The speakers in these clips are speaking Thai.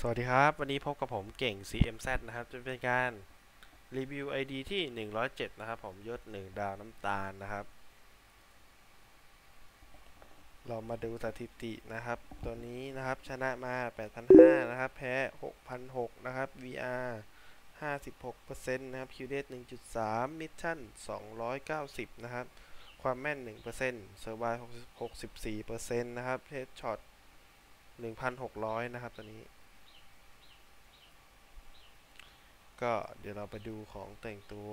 สวัสดีครับ วันนี้พบกับผมเก่ง CMZ นะครับ จะเป็นการรีวิว ID ที่ 107 นะครับ ผมยศ 1 ดาวน้ำตาลนะครับ เรามาดูสถิตินะครับ ตัวนี้นะครับชนะมา 8,500 นะครับ แพ้ 6,600 นะครับ VR 56%นะครับ Q rate 1.3 Mission 290 นะครับ ความแม่น 1% Survive 64%นะครับ Headshot 1,600 นะครับตัวนี้ ก็เดี๋ยวเราไปดูของแต่งตัว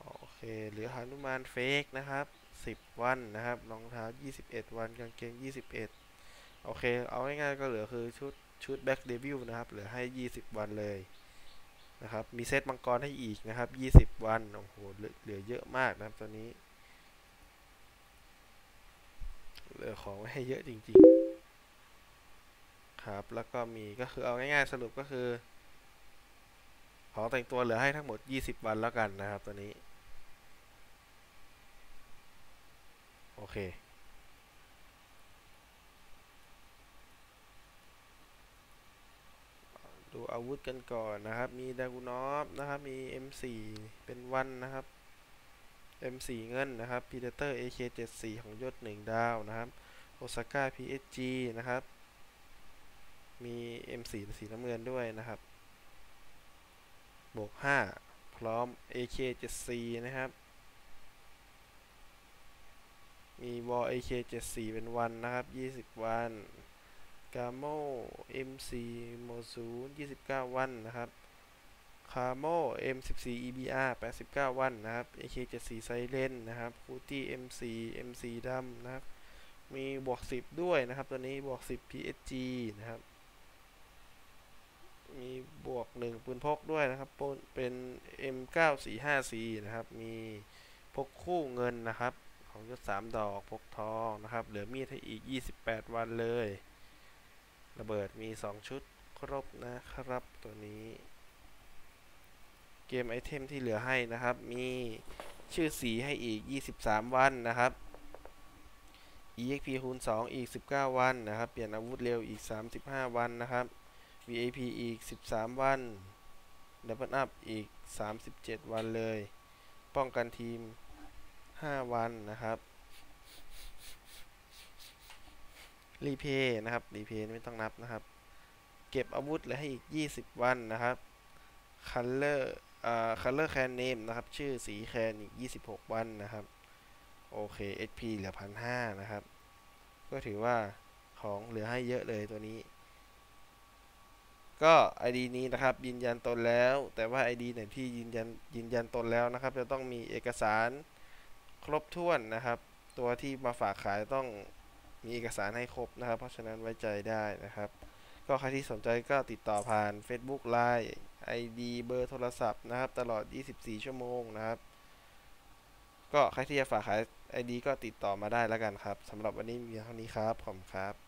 โอเค เหลือหานุมานเฟกนะครับ 10 วันนะครับ รองเท้า 21 วัน กางเกง 21 โอเค เอาง่ายๆก็เหลือคือชุดชุดแบ็กเดบิวนะครับ เหลือให้ 20 วันเลยนะครับ มีเซตมังกรให้อีกนะครับ 20 วัน โอ้โห เหลือเยอะมากนะครับตัวนี้ เหลือของให้เยอะจริงๆ ครับ แล้วก็มีก็คือเอาง่ายๆสรุปก็คือ ของแต่งตัวเหลือให้ทั้งหมด 20 วันแล้วกันนะครับตัวนี้ โอเค ดูอาวุธกันก่อนนะครับ มีดากูนอฟนะครับ มี M4 เป็นวันนะครับ M4 เงินนะครับ Predator AK74 ของยศ1ดาวนะครับ Osaka PSG นะครับ มี M4 สีน้ำเงินด้วยนะครับ บวก 5 พร้อม AK74 นะครับ มีวอล AK74 เป็นวันนะครับ 20 วันกาโม MC โมซูน29 วันนะครับคาโม M14 EBR 89 วันนะครับ AK74 ไซเลนนะครับคูตี้ MC MC ดำนะครับ มีบวก 10 ด้วยนะครับ ตัวนี้บวก 10 PSG นะครับ มีบวก 1 ปืนพกด้วยนะครับ เป็น M9454 นะครับ มีพกคู่เงินนะครับ ของยศ3ดอก พกทองนะครับ เหลือมีดให้อีก 28 วันเลย ระเบิดมี 2 ชุดครบนะครับตัวนี้ เกมไอเทมที่เหลือให้นะครับ มีชื่อสีให้อีก 23 วันนะครับ EXP คูณ2อีก 19 วันนะครับ เปลี่ยนอาวุธเร็วอีก 35 วันนะครับ VIP อีก 13 วัน Double Up อีก 37 วันเลย ป้องกันทีม 5 วันนะครับ รีเพย์นะครับ รีเพย์ไม่ต้องนับนะครับ เก็บอาวุธเหลือให้อีก 20 วันนะครับ Color อ่า Color Can Name นะครับ ชื่อสีแคนอีก 26 วันนะครับ โอเค HP เหลือ1,500นะครับ ก็ถือว่าของเหลือให้เยอะเลยตัวนี้ ก็ ID นี้นะครับยืนยันตนแล้ว แต่ว่า ID ไหนที่ยืนยันยืนยันตนแล้วนะครับ จะต้องมีเอกสารครบถ้วนนะครับ ตัวที่มาฝากขายต้องมีเอกสารให้ครบนะครับ เพราะฉะนั้นไว้ใจได้นะครับ ก็ใครที่สนใจก็ติดต่อผ่าน Facebook Line ID เบอร์โทรศัพท์นะครับ ตลอด 24 ชั่วโมงนะครับ ก็ใครที่จะฝากขาย ID ก็ติดต่อมาได้แล้วกันครับสำหรับวันนี้มีเท่านี้ครับขอบคุณครับ